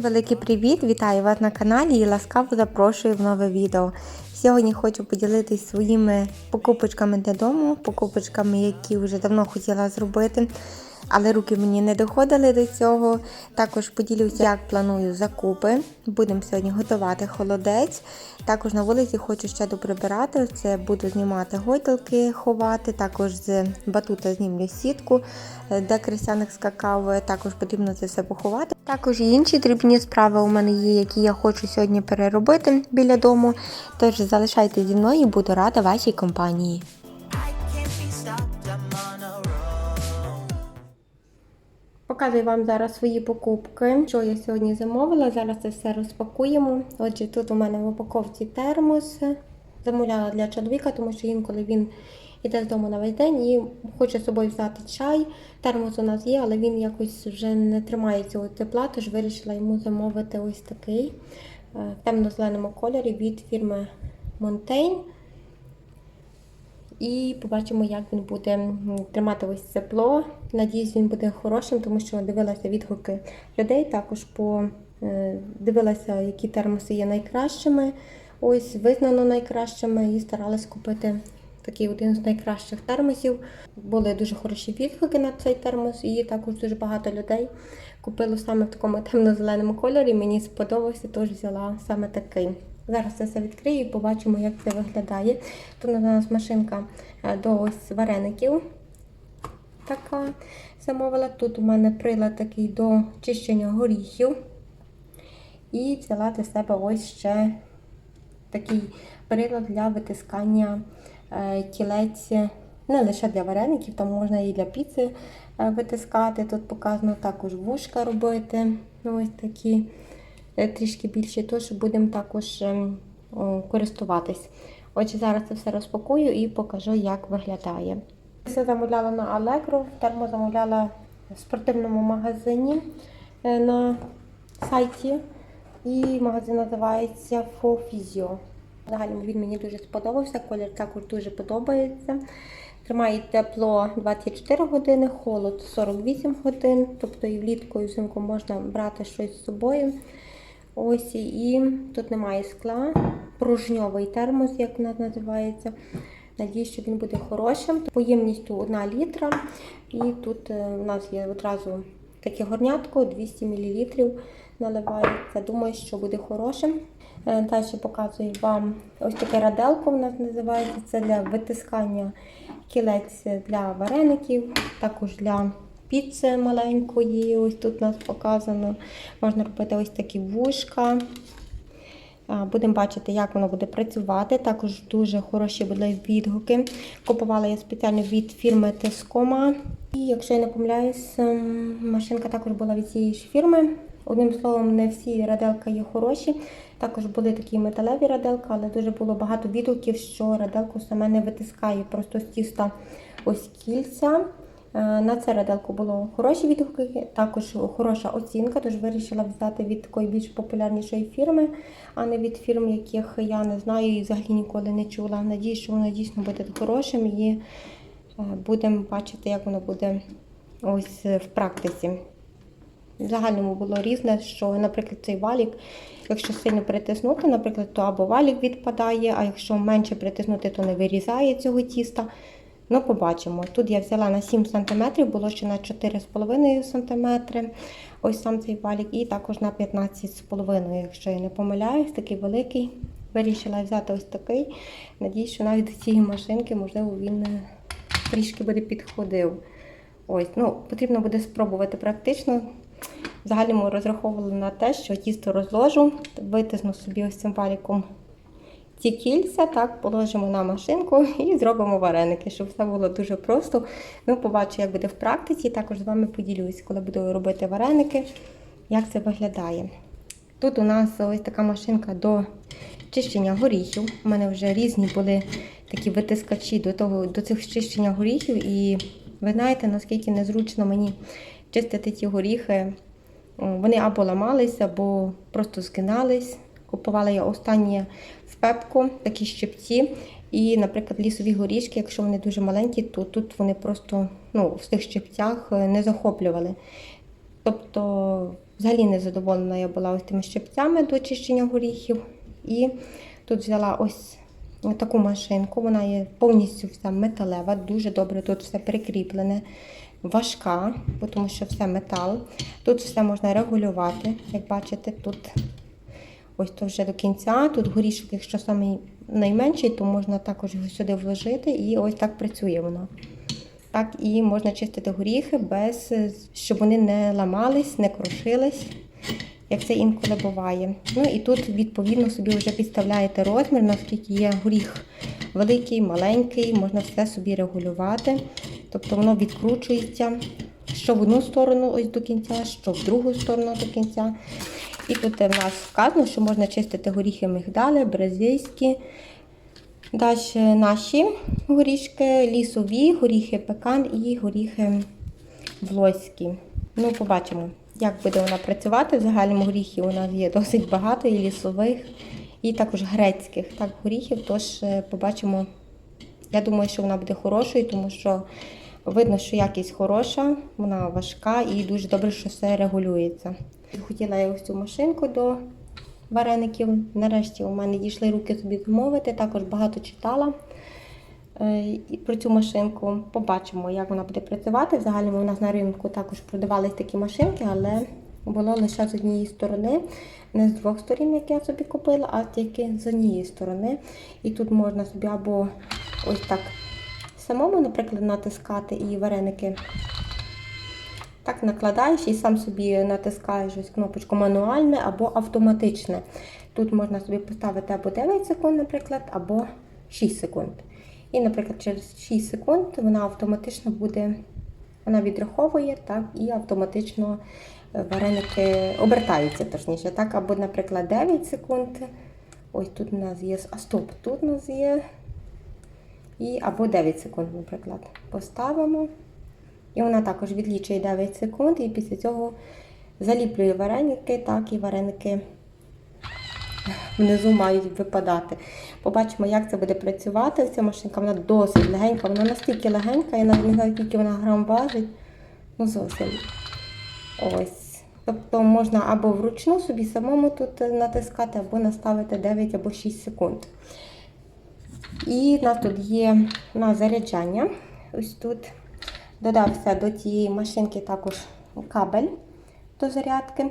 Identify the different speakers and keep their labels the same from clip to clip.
Speaker 1: Всім великий привіт! Вітаю вас на каналі і ласкаво запрошую в нове відео. Сьогодні хочу поділитися своїми покупочками додому, покупочками, які вже давно хотіла зробити, але руки мені не доходили до цього. Також поділюся, як планую закупи. Будемо сьогодні готувати холодець. Також на вулиці хочу ще доприбирати. Це буду знімати гойдалки, ховати. Також з батута знімлю сітку, де крестяник скакав. Також потрібно це все поховати. Також інші дрібні справи у мене є, які я хочу сьогодні переробити біля дому. Тож залишайтеся зі мною і буду рада вашій компанії. Показую вам зараз свої покупки, що я сьогодні замовила. Зараз це все розпакуємо. Отже, тут у мене в упаковці термос. Замовляла для чоловіка, тому що інколи він іде з дому на весь день і хоче з собою взяти чай. Термос у нас є, але він якось вже не тримає цього тепла, тож вирішила йому замовити ось такий е, в темно-зеленому кольорі від фірми Montaigne. І побачимо, як він буде тримати ось тепло. Надіюсь, він буде хорошим, тому що дивилася відгуки людей. Також по е, дивилася, які термоси є найкращими. Ось визнано найкращими і старалась купити такий один з найкращих термосів. Були дуже хороші відгуки на цей термос, і також дуже багато людей купило саме в такому темно-зеленому кольорі. Мені сподобався, тож взяла саме такий. Зараз це все відкрию і побачимо, як це виглядає. Тут у нас машинка е, до ось вареників. Така замовила. Тут у мене прилад такий до чищення горіхів. І взяла для себе ось ще такий прилад для витискання е, кілець не лише для вареників, там можна і для піци е, витискати. Тут показано також вушка робити. Ось такі е, трішки більші, тож будемо також ем, користуватись. Отже, зараз це все розпакую і покажу, як виглядає. Все замовляла на Allegro, термо замовляла в спортивному магазині е, на сайті. І магазин називається Фофізіо. Взагалі він мені дуже сподобався, колір також дуже подобається. Тримає тепло 24 години, холод 48 годин, тобто і влітку, і взимку можна брати щось з собою. Ось і тут немає скла, пружньовий термос, як нас називається. Надіюсь, що він буде хорошим. Поємністю 1 літра. І тут е, у нас є одразу таке горнятко 200 мл наливається. Думаю, що буде хорошим. Е, Далі показую вам ось таке раделко у нас називається. Це для витискання кілець для вареників, також для піци маленької. Ось тут у нас показано. Можна робити ось такі вушка. Будемо бачити, як воно буде працювати. Також дуже хороші були відгуки. Купувала я спеціально від фірми Тескома. І якщо я не помиляюсь, ем, машинка також була від цієї ж фірми. Одним словом, не всі раделка є хороші. Також були такі металеві раделка, але дуже було багато відгуків, що раделку саме не витискає просто з тіста ось кільця. Е, На це раделку було хороші відгуки, також хороша оцінка, тож вирішила взяти від такої більш популярнішої фірми, а не від фірм, яких я не знаю і взагалі ніколи не чула. Надіюсь, що воно дійсно буде хорошим і е, будемо бачити, як воно буде ось в практиці. В загальному було різне, що, наприклад, цей валік, якщо сильно притиснути, наприклад, то або валік відпадає, а якщо менше притиснути, то не вирізає цього тіста. Ну, побачимо. Тут я взяла на 7 см, було ще на 4,5 см. Ось сам цей валік, і також на 15,5, якщо я не помиляюсь, такий великий. Вирішила взяти ось такий. Надіюсь, що навіть до цієї машинки, можливо, він е, трішки буде підходив. Ось, ну, потрібно буде спробувати практично. Взагалі ми розраховували на те, що тісто розложу, витисну собі ось цим валіком ці кільця, так, положимо на машинку і зробимо вареники, щоб все було дуже просто. Ну, побачу, як буде в практиці. Також з вами поділюсь, коли буду робити вареники, як це виглядає. Тут у нас ось така машинка до чищення горіхів. У мене вже різні були такі витискачі до того, до цих чищення горіхів. І ви знаєте, наскільки незручно мені чистити ті горіхи. Вони або ламались, або просто згинались. Купувала я останнє в пепку такі щипці. І, наприклад, лісові горішки, якщо вони дуже маленькі, то тут вони просто ну, в цих щипцях е, не захоплювали. Тобто Взагалі не задоволена я була ось тими щипцями до чищення горіхів. І тут взяла ось таку машинку. Вона є повністю вся металева, дуже добре тут все прикріплене, важка, тому що все метал. Тут все можна регулювати. Як бачите, тут ось то вже до кінця. Тут горішок, якщо самий найменший, то можна також його сюди вложити, і ось так працює воно. Так, і можна чистити горіхи без щоб вони не ламались, не крошились, як це інколи буває. Ну і тут, відповідно, собі вже підставляєте розмір, наскільки є горіх великий, маленький, можна все собі регулювати. Тобто воно відкручується що в одну сторону ось до кінця, що в другу сторону до кінця. І тут в нас вказано, що можна чистити горіхи мигдали, бразильські. Далі наші горішки, лісові, горіхи пекан і горіхи влоські. Ну, побачимо, як буде вона працювати. В загальному горіхів у нас є досить багато, і лісових, і також грецьких так, горіхів. Тож е, побачимо. Я думаю, що вона буде хорошою, тому що видно, що якість хороша, вона важка і дуже добре, що все регулюється. Хотіла я ось цю машинку до вареників. Нарешті у мене дійшли руки собі замовити. Також багато читала е, про цю машинку. Побачимо, як вона буде працювати. В загальному у нас на ринку також продавались такі машинки, але було лише з однієї сторони. Не з двох сторін, як я собі купила, а тільки з однієї сторони. І тут можна собі або ось так самому, наприклад, натискати і вареники. Так накладаєш і сам собі натискаєш ось кнопочку мануальне або автоматичне. Тут можна собі поставити або 9 секунд, наприклад, або 6 секунд. І, наприклад, через 6 секунд вона автоматично буде, вона відраховує так, і автоматично е, вареники обертаються, точніше. так, Або, наприклад, 9 секунд. Ось тут у нас є, а стоп, тут у нас є. І або 9 секунд, наприклад, поставимо. І вона також відлічує 9 секунд, і після цього заліплює вареники, так і вареники внизу мають випадати. Побачимо, як це буде працювати. Ця машинка вона досить легенька, вона настільки легенька, я навіть не знаю, скільки вона грам важить. Ну, зовсім. Ось. Тобто можна або вручну собі самому тут натискати, або наставити 9 або 6 секунд. І в нас тут є на заряджання. Ось тут додався до цієї машинки також кабель до зарядки.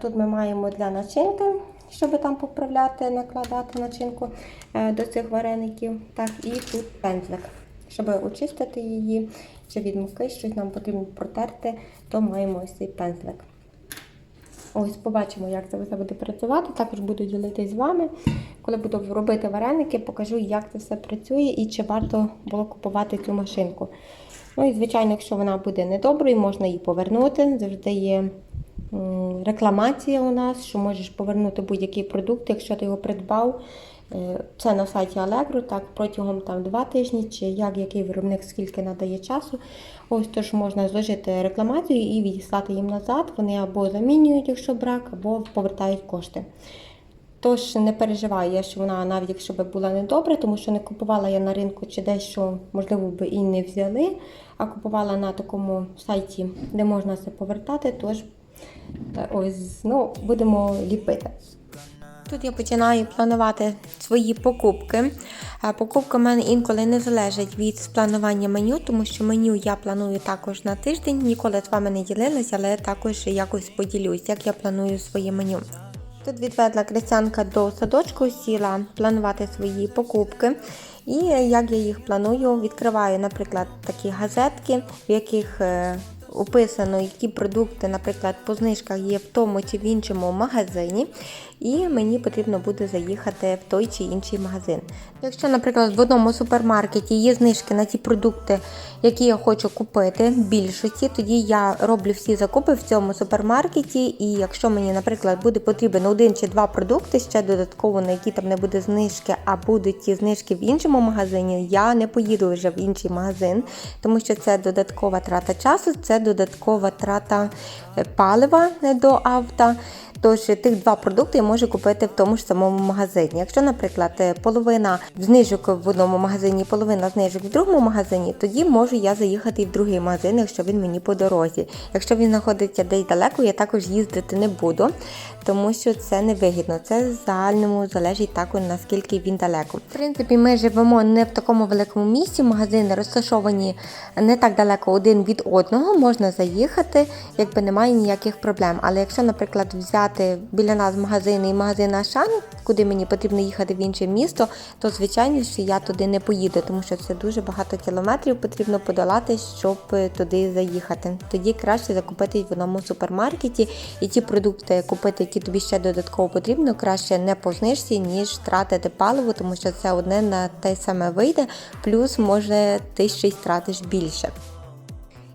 Speaker 1: Тут ми маємо для начинки, щоб там поправляти, накладати начинку е, до цих вареників. Так, І тут пензлик. Щоб очистити її, чи від муки щось нам потрібно протерти, то маємо ось цей пензлик. Ось, побачимо, як це все буде працювати. Також буду ділитися з вами. Коли буду робити вареники, покажу, як це все працює і чи варто було купувати цю машинку. Ну і, звичайно, якщо вона буде недоброю, можна її повернути. Завжди є рекламація у нас, що можеш повернути будь-який продукт, якщо ти його придбав. Е, це на сайті Allegro, так, протягом там, 2 тижні, чи як який виробник скільки надає часу. Ось тож можна зложити рекламацію і відіслати їм назад. Вони або замінюють, якщо брак, або повертають кошти. Тож не переживаю, що вона, навіть якщо б була недобра, тому що не купувала я на ринку чи дещо, можливо, би і не взяли, а купувала на такому сайті, де можна все повертати. Тож ось ну, будемо ліпити. Тут я починаю планувати свої покупки. Покупки в мене інколи не залежать від планування меню, тому що меню я планую також на тиждень. Ніколи з вами не ділилася, але також якось поділюсь, як я планую своє меню. Тут відведла крестянка до садочку, сіла планувати свої покупки. І як я їх планую, відкриваю, наприклад, такі газетки, в яких е, описано, які продукти, наприклад, по знижках є в тому чи в іншому магазині, і мені потрібно буде заїхати в той чи інший магазин. Якщо, наприклад, в одному супермаркеті є знижки на ті продукти, які я хочу купити, в більшості, тоді я роблю всі закупи в цьому супермаркеті. І якщо мені, наприклад, буде потрібен один чи два продукти, ще додатково, на які там не буде знижки, а будуть ті знижки в іншому магазині, я не поїду вже в інший магазин, тому що це додаткова трата часу, це додаткова трата е, палива е, до авто. Тож тих два продукти я можу купити в тому ж самому магазині. Якщо, наприклад, е, половина знижок в одному магазині, половина знижок в другому магазині, тоді можу я заїхати і в другий магазин, якщо він мені по дорозі. Якщо він знаходиться десь далеко, я також їздити не буду, тому що це невигідно. Це в загальному залежить також наскільки він далеко. В принципі, ми живемо не в такому великому місті. Магазини розташовані не так далеко один від одного. Можна заїхати, якби немає ніяких проблем. Але якщо, наприклад, взяти біля нас магазини і магазин Ашан, куди мені потрібно їхати в інше місто, то звичайно, що я туди не поїду, тому що це дуже багато кілометрів потрібно подолати, щоб е, туди заїхати. Тоді краще закупити в одному супермаркеті і ті продукти купити, які тобі ще додатково потрібно, краще не по ніж тратити паливо, тому що це одне на те саме вийде, плюс може ти ще й стратиш більше.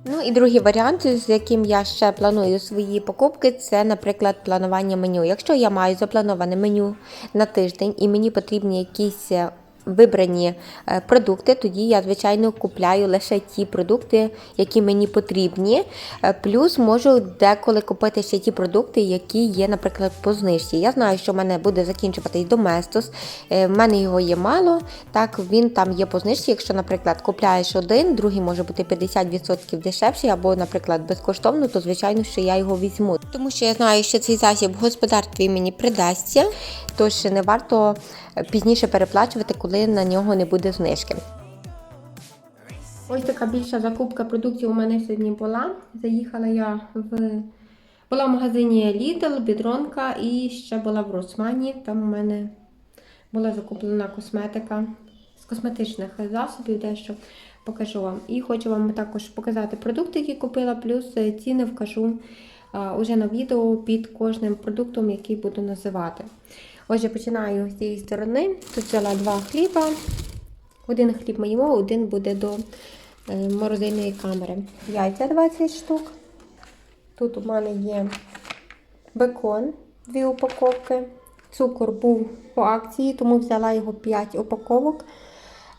Speaker 1: Ну і другий варіант, з яким я ще планую свої покупки, це, наприклад, планування меню. Якщо я маю заплановане меню на тиждень і мені потрібні якісь е, вибрані е, продукти, тоді я, звичайно, купляю лише ті продукти, які мені потрібні. Е, Плюс можу деколи купити ще ті продукти, які є, наприклад, по знижці. Я знаю, що в мене буде закінчуватись Доместос. Е, В мене його є мало. Так, він там є по знижці. Якщо, наприклад, купляєш один, другий може бути 50% дешевший, або, наприклад, безкоштовно, то звичайно, що я його візьму. Тому що я знаю, що цей засіб в господарстві мені придасться, тож не варто пізніше переплачувати, коли на нього не буде знижки. Ось така більша закупка продуктів у мене сьогодні була. Заїхала я в була в магазині Lidl, Бідронка і ще була в Росмані. Там у мене була закуплена косметика з косметичних засобів, дещо покажу вам. І хочу вам також показати продукти, які купила, плюс ціни вкажу уже на відео під кожним продуктом, який буду називати. Отже, починаю з цієї сторони. Тут взяла два хліба. Один хліб ми їмо, один буде до е, морозильної камери. Яйця 20 штук. Тут у мене є бекон, дві упаковки. Цукор був по акції, тому взяла його 5 упаковок.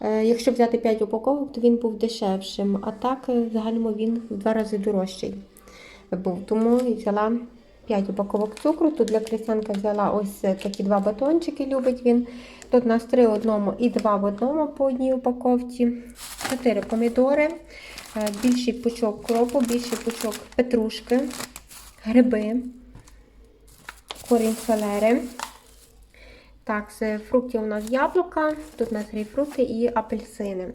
Speaker 1: Е, Якщо взяти 5 упаковок, то він був дешевшим, а так е, в він в два рази дорожчий був. Тому взяла 5 упаковок цукру. Тут для крестянка взяла ось е, такі два батончики, любить він. Тут у нас 3 в одному і 2 в одному по одній упаковці. 4 помідори, е, більший пучок кропу, більший пучок петрушки, гриби, корінь селери. Так, з фруктів у нас яблука, тут у нас грейпфрути і апельсини.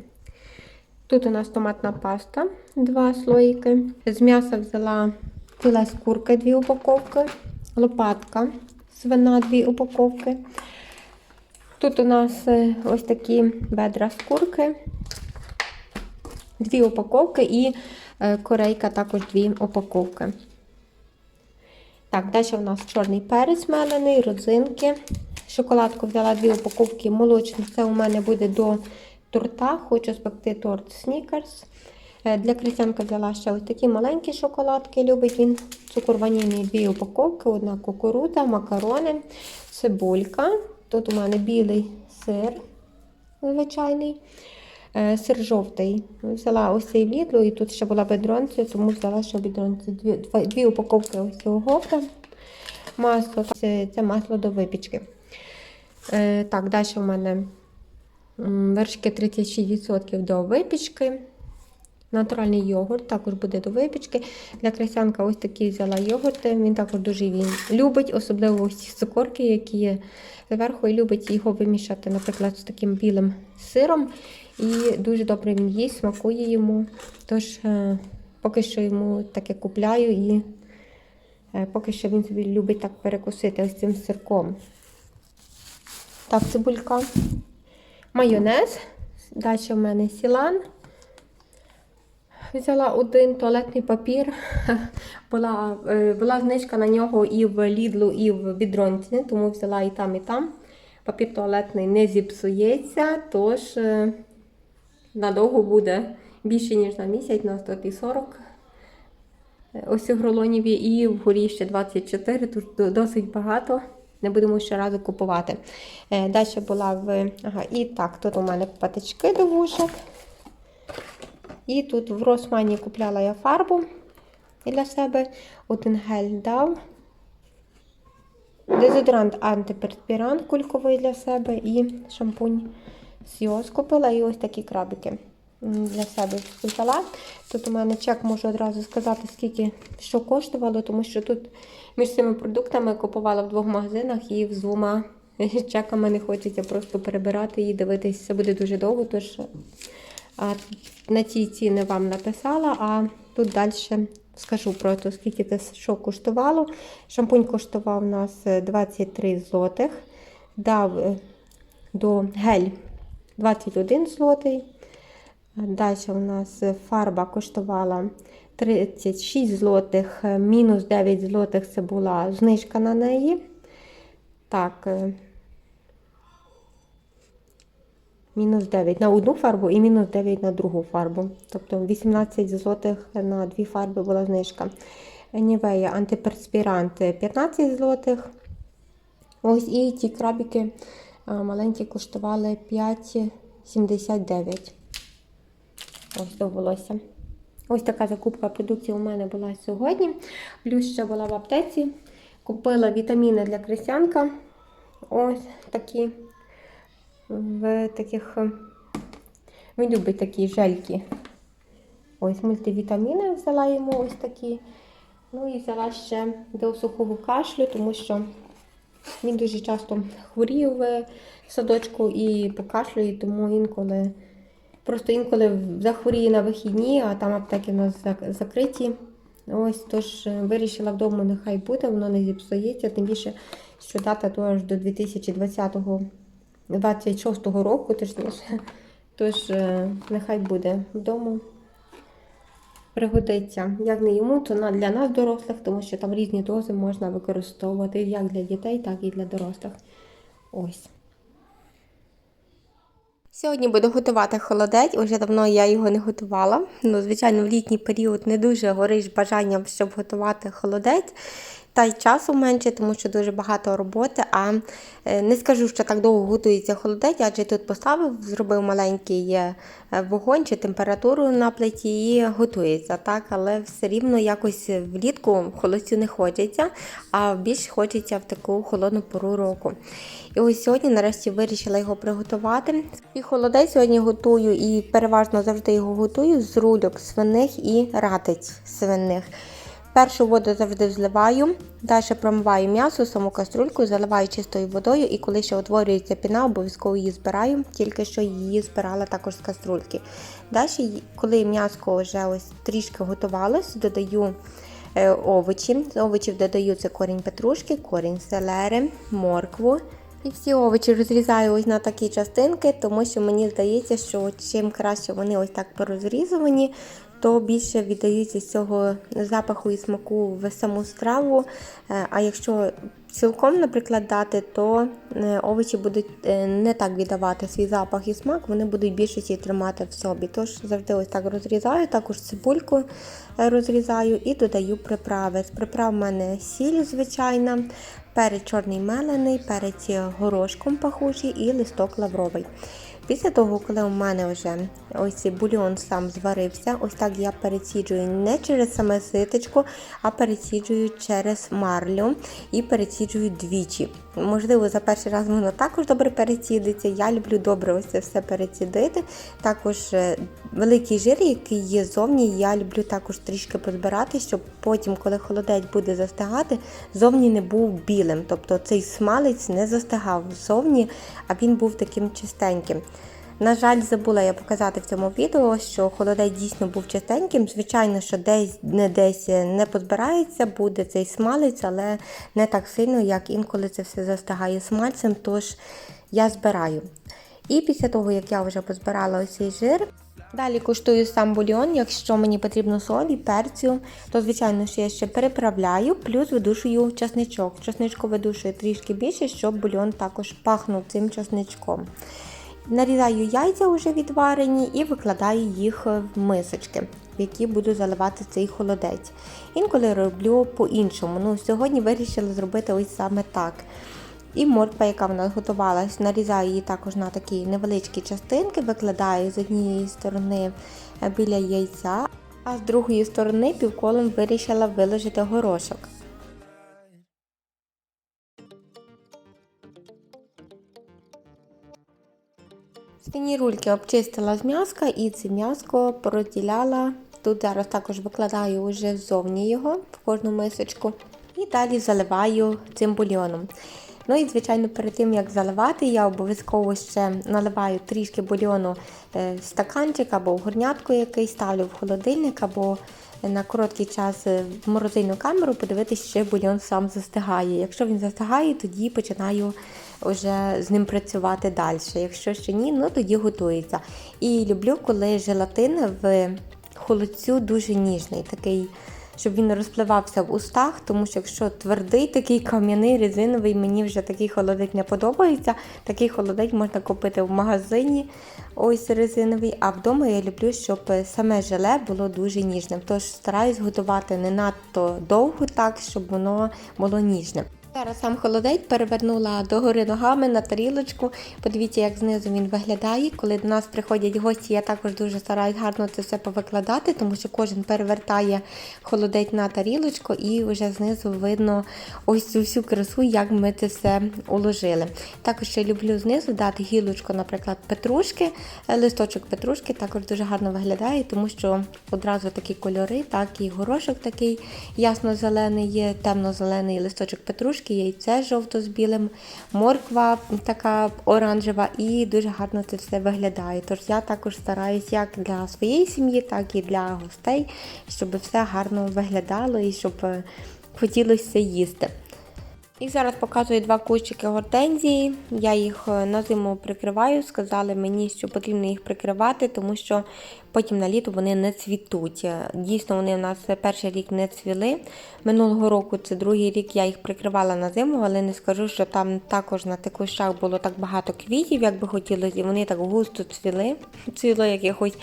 Speaker 1: Тут у нас томатна паста, два слоїки. З м'яса взяла філе з курки, дві упаковки, лопатка, свина, дві упаковки. Тут у нас е, ось такі бедра з курки, дві упаковки і е, корейка також дві упаковки. Так, далі у нас чорний перець мелений, родзинки. Шоколадку взяла дві упаковки молочних. Це у мене буде до торта. Хочу спекти торт Снікерс. Е, Для крестянка взяла ще ось такі маленькі шоколадки. Любить він цукор ванільний, дві упаковки, одна кукурудза, макарони, цибулька. Тут у мене білий сир звичайний. Е, Сир жовтий. Взяла ось цей в Лідлу, і тут ще була бедронця, тому взяла ще в бедронці дві, дві упаковки ось цього гофра. Масло, це, це масло до випічки. Е, так, далі у мене вершки 36% до випічки. Натуральний йогурт також буде до випічки. Для кресянка ось такий взяла йогурт. Він також дуже він любить, особливо ось ці цукорки, які є зверху, і любить його вимішати, наприклад, з таким білим сиром. І дуже добре він їсть, смакує йому. Тож е, поки що йому таке купляю і е, поки що він собі любить так перекусити ось цим сирком. Так, цибулька. Майонез. Далі в мене сілан. Взяла один туалетний папір. Була, е, була знижка на нього і в Лідлу, і в Бідронці, тому взяла і там, і там. Папір туалетний не зіпсується, тож е, надовго буде більше, ніж на місяць, на 140. Е, Ось у рулонів є, і вгорі ще 24, тож до- досить багато. Не будемо ще разу купувати. Далі була в. Ага, і так, тут у мене патички до вушок. І тут в Росмані купляла я фарбу. для себе, один гель дав. Дезодорант антиперспірант кульковий для себе і шампунь Сіос купила і ось такі крабики для себе взяла. Тут у мене чек можу одразу сказати, скільки що коштувало, тому що тут між цими продуктами купувала в двох магазинах і з двома чеками не хочеться просто перебирати і дивитись. Це буде дуже довго, тож на ці ціни вам написала, а тут далі скажу про те, скільки це що коштувало. Шампунь коштував у нас е, 23 злотих. Дав е, до гель 21 злотий. Далі у нас фарба коштувала 36 злотих, е, мінус 9 злотих це була знижка на неї. Так, мінус 9 на одну фарбу і мінус 9 на другу фарбу. Тобто 18 злотих на дві фарби була знижка. Нівея антиперспірант 15 злотих. Ось і ті крабики а, маленькі коштували 5,79. Ось до волосся. Ось така закупка продуктів у мене була сьогодні. Плюс ще була в аптеці. Купила вітаміни для крестянка. Ось такі. В таких. е, Він любить такі жельки. Ось мультивітаміни взяла йому ось такі. Ну і взяла ще до сухого кашлю, тому що він дуже часто хворіє в садочку і покашлює, тому інколи, просто інколи захворіє на вихідні, а там аптеки у нас закриті. Ось тож е, вирішила вдома, нехай буде, воно не зіпсується, тим більше, що дата то до 2020 26 року, точніше. Тож е, нехай буде вдома. Пригодиться як не йому, то для нас дорослих, тому що там різні дози можна використовувати як для дітей, так і для дорослих. Ось. Сьогодні буду готувати холодець. Уже давно я його не готувала. Ну, звичайно, в літній період не дуже гориш бажанням, щоб готувати холодець. Та й часу менше, тому що дуже багато роботи. А е, не скажу, що так довго готується холодець, адже тут поставив, зробив маленький е, вогонь чи температуру на плиті і готується. так, Але все рівно якось влітку холодцю не хочеться, а більш хочеться в таку холодну пору року. І ось сьогодні, нарешті, вирішила його приготувати. І холодець сьогодні готую і переважно завжди його готую з рульок свиних і ратиць свиних. Першу воду завжди зливаю, далі промиваю м'ясо, саму каструльку, заливаю чистою водою, і коли ще утворюється піна, обов'язково її збираю, тільки що її збирала також з каструльки. Далі, коли м'ясо вже ось трішки готувалось, додаю е, овочі. З овочів додаю це корінь петрушки, корінь селери, моркву. І всі овочі розрізаю ось на такі частинки, тому що мені здається, що чим краще вони ось так порозрізувані, то більше віддається цього запаху і смаку в саму страву. Е, А якщо цілком, наприклад, дати, то е, овочі будуть е, не так віддавати свій запах і смак, вони будуть більшості тримати в собі. Тож завжди ось так розрізаю, також цибульку розрізаю і додаю приправи. З приправ в мене сіль звичайна, перець чорний мелений, перець горошком пахучий і листок лавровий. Після того, коли у мене вже ось цей бульйон сам зварився, ось так я переціджую не через саме ситочко, а переціджую через марлю і переціджую двічі. Можливо, за перший раз воно також добре перецідиться. Я люблю добре ось це все перецідити. Також е, великий жир, який є зовні, я люблю також трішки позбирати, щоб потім, коли холодець буде застигати, зовні не був білим. Тобто цей смалець не застигав зовні, а він був таким чистеньким. На жаль, забула я показати в цьому відео, що холодець дійсно був чистеньким. Звичайно, що десь не десь не позбирається, буде цей смалець, але не так сильно, як інколи це все застигає смальцем, тож я збираю. І після того, як я вже позбирала ось цей жир, Далі куштую сам бульйон, якщо мені потрібно солі, перцю, то звичайно що я ще переправляю, плюс видушую часничок. Часничку видушую трішки більше, щоб бульйон також пахнув цим часничком. Нарізаю яйця вже відварені і викладаю їх в мисочки, в які буду заливати цей холодець. Інколи роблю по-іншому. Ну, Сьогодні вирішила зробити ось саме так. І морква, яка в нас готувалась, нарізаю її також на такі невеличкі частинки, викладаю з однієї сторони е, біля яйця, А з другої сторони півколом вирішила виложити горошок. Свині рульки обчистила з м'яска і це м'яско порозділяла. Тут зараз також викладаю вже ззовні його в кожну мисочку. І далі заливаю цим бульйоном. Ну і, звичайно, перед тим як заливати, я обов'язково ще наливаю трішки бульйону е, в стаканчик або в горнятку, який ставлю в холодильник, або на короткий час е, в морозильну камеру подивитися, чи бульйон сам застигає. Якщо він застигає, тоді починаю вже з ним працювати далі. Якщо ще ні, ну тоді готується. І люблю, коли желатин в холодцю дуже ніжний, такий, щоб він розпливався в устах, тому що якщо твердий, такий кам'яний, резиновий, мені вже такий холодець не подобається. Такий холодець можна купити в магазині, ось резиновий. А вдома я люблю, щоб саме желе було дуже ніжним. Тож стараюсь готувати не надто довго, так, щоб воно було ніжним. Зараз сам холодець перевернула догори ногами на тарілочку. Подивіться, як знизу він виглядає. Коли до нас приходять гості, я також дуже стараюсь гарно це все повикладати, тому що кожен перевертає холодець на тарілочку і вже знизу видно ось цю всю красу, як ми це все уложили. Також ще люблю знизу дати гілочку, наприклад, петрушки, Е, листочок петрушки також дуже гарно виглядає, тому що одразу такі кольори, так і горошок такий ясно-зелений є, темно-зелений листочок петрушки яйце жовто з білим, морква така оранжева, і дуже гарно це все виглядає. Тож я також стараюсь як для своєї сім'ї, так і для гостей, щоб все гарно виглядало і щоб е, хотілося їсти. І зараз показую два кущики гортензії. Я їх е, на зиму прикриваю. Сказали мені, що потрібно їх прикривати, тому що потім на літо вони не цвітуть. Дійсно, вони у нас перший рік не цвіли. Минулого року це другий рік я їх прикривала на зиму, але не скажу, що там також на тих кущах було так багато квітів, як би хотілося, і вони так густо цвіли. Цвіло якихось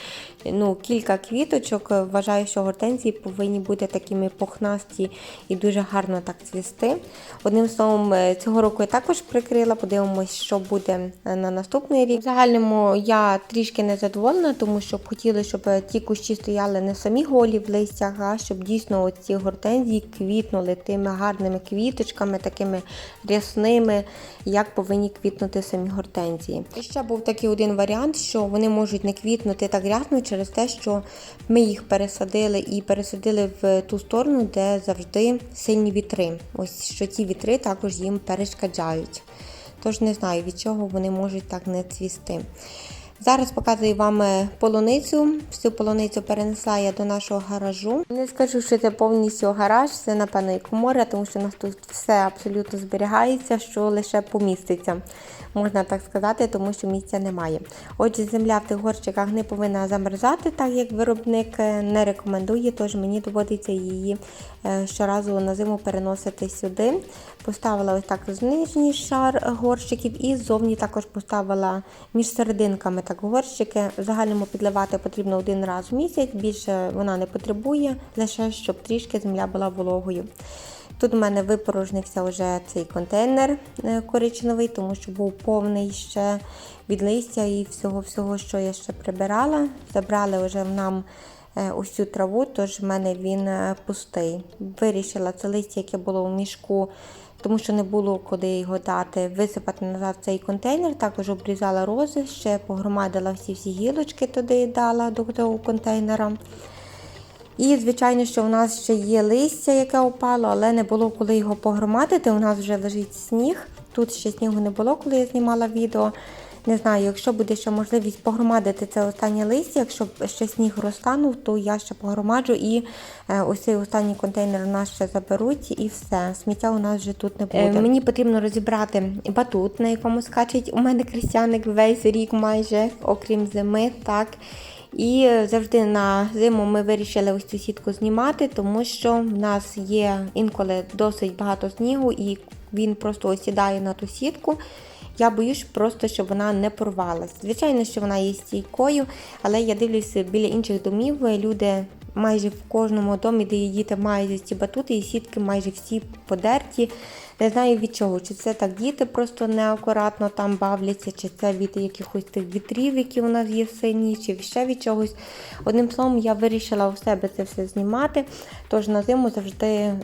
Speaker 1: ну, кілька квіточок. Вважаю, що гортензії повинні бути такими пухнасті і дуже гарно так цвісти. Одним словом, е, цього року я також прикрила, подивимось, що буде е, на наступний рік. В загальному я трішки не задоволена, тому що б хотіли, щоб е, ті кущі стояли не самі голі в листях, а щоб дійсно ці гортензії квітнули тими гарними квіточками, такими рясними, як повинні квітнути самі гортензії. І ще був такий один варіант, що вони можуть не квітнути так рясно через те, що ми їх пересадили і пересадили в ту сторону, де завжди сильні вітри. Ось що ті вітри також їм перешкоджають. Тож не знаю, від чого вони можуть так не цвісти. Зараз показую вам е, полуницю. Всю полуницю перенесла я до нашого гаражу. Не скажу, що це повністю гараж, це, напевно, і комора, тому що у нас тут все абсолютно зберігається, що лише поміститься, можна так сказати, тому що місця немає. Отже, земля в тих горщиках не повинна замерзати, так як виробник е, не рекомендує, тож мені доводиться її щоразу на зиму переносити сюди. Поставила ось так нижній шар горщиків і ззовні також поставила між серединками так горщики. В загальному підливати потрібно один раз в місяць, більше вона не потребує, лише щоб трішки земля була вологою. Тут у мене випорожнився вже цей контейнер е, коричневий, тому що був повний ще від листя і всього-всього, що я ще прибирала. Забрали вже нам е, ось цю траву, тож в мене він е, пустий. Вирішила це листя, яке було в мішку, тому що не було куди його дати, висипати назад цей контейнер. Також обрізала рози, ще погромадила всі всі гілочки туди дала до того контейнера. І, звичайно, що у нас ще є листя, яке опало, але не було коли його погромадити. У нас вже лежить сніг. Тут ще снігу не було, коли я знімала відео. Не знаю, якщо буде ще можливість погромадити це останнє листя, якщо ще сніг розтанув, то я ще погромаджу і е, ось цей останній контейнер у нас ще заберуть і все. Сміття у нас вже тут не буде. мені потрібно розібрати батут, на якому скачить у мене крістяник весь рік майже, окрім зими. так. І завжди на зиму ми вирішили ось цю сітку знімати, тому що в нас є інколи досить багато снігу, і він просто осідає на ту сітку. Я боюсь просто, щоб вона не порвалась. Звичайно, що вона є стійкою, але я дивлюся біля інших домів. Люди майже в кожному домі, де діти, мають ці батути, і сітки майже всі подерті. Не знаю від чого, чи це так діти просто неакуратно там бавляться, чи це від якихось тих вітрів, які у нас є в сині, чи ще від чогось. Одним словом, я вирішила у себе це все знімати. Тож на зиму завжди,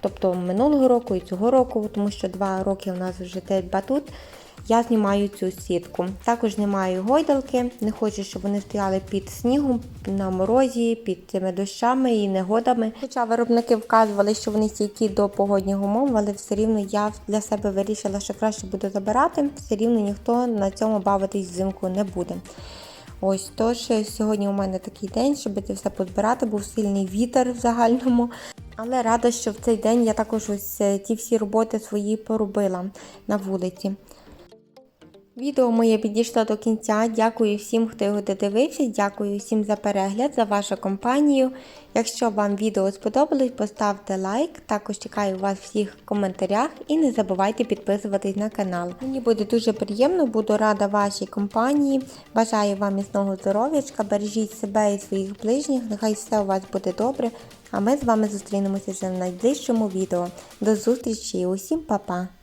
Speaker 1: тобто минулого року і цього року, тому що два роки у нас вже цей батут. Я знімаю цю сітку. Також знімаю гойдалки. Не хочу, щоб вони стояли під снігом, на морозі, під цими дощами і негодами. Хоча виробники вказували, що вони стійкі до погодних умов, але все рівно я для себе вирішила, що краще буду забирати. Все рівно ніхто на цьому бавитись взимку не буде. Ось тож сьогодні у мене такий день, щоб це все позбирати. Був сильний вітер в загальному. Але рада, що в цей день я також ось е, ті всі роботи свої поробила на вулиці. Відео моє підійшло до кінця. Дякую всім, хто його додивився. Дякую всім за перегляд, за вашу компанію. Якщо вам відео сподобалось, поставте лайк. Також чекаю вас всіх в коментарях і не забувайте підписуватись на канал. Мені буде дуже приємно, буду рада вашій компанії. Бажаю вам міцного здоров'ячка, бережіть себе і своїх ближніх. Нехай все у вас буде добре. А ми з вами зустрінемося вже в найближчому відео. До зустрічі і усім па-па!